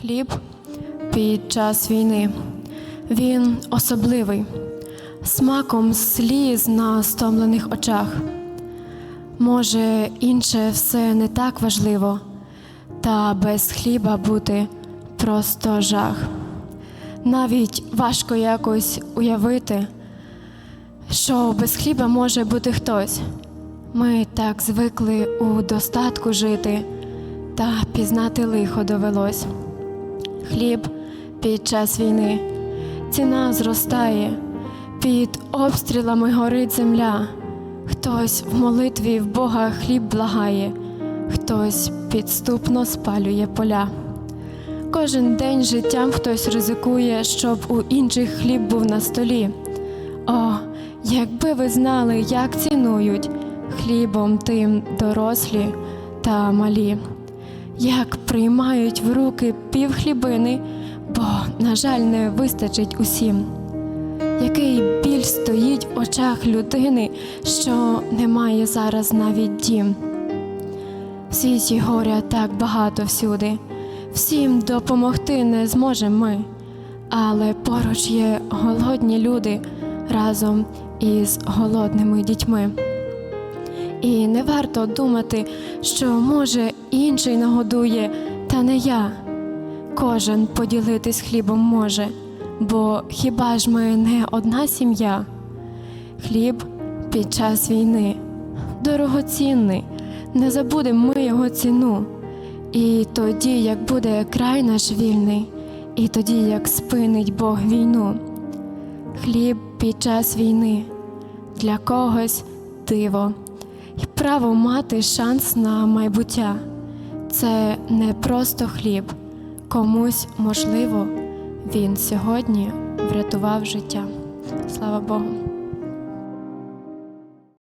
Хліб під час війни. Він особливий, смаком сліз на стомлених очах. Може, інше все не так важливо, та без хліба бути просто жах. Навіть важко якось уявити, що без хліба може бути хтось. Ми так звикли у достатку жити, та пізнати лихо довелось. Хліб під час війни, ціна зростає, під обстрілами горить земля. Хтось в молитві в Бога хліб благає, хтось підступно спалює поля. Кожен день життям хтось ризикує, щоб у інших хліб був на столі. О, якби ви знали, як цінують хлібом тим дорослі та малі, як приймають в руки півхлібини, бо, на жаль, не вистачить усім. Який біль стоїть в очах людини, що не має зараз навіть дім. В світі горя так багато всюди, всім допомогти не зможемо ми, але поруч є голодні люди разом із голодними дітьми. І не варто думати, що може інший нагодує, та не я. Кожен поділитись хлібом може, бо хіба ж ми не одна сім'я? Хліб під час війни дорогоцінний, не забудемо ми його ціну. І тоді, як буде край наш вільний, і тоді, як спинить Бог війну, хліб під час війни для когось диво, і право мати шанс на майбуття. Це не просто хліб, комусь можливо, він сьогодні врятував життя. Слава Богу.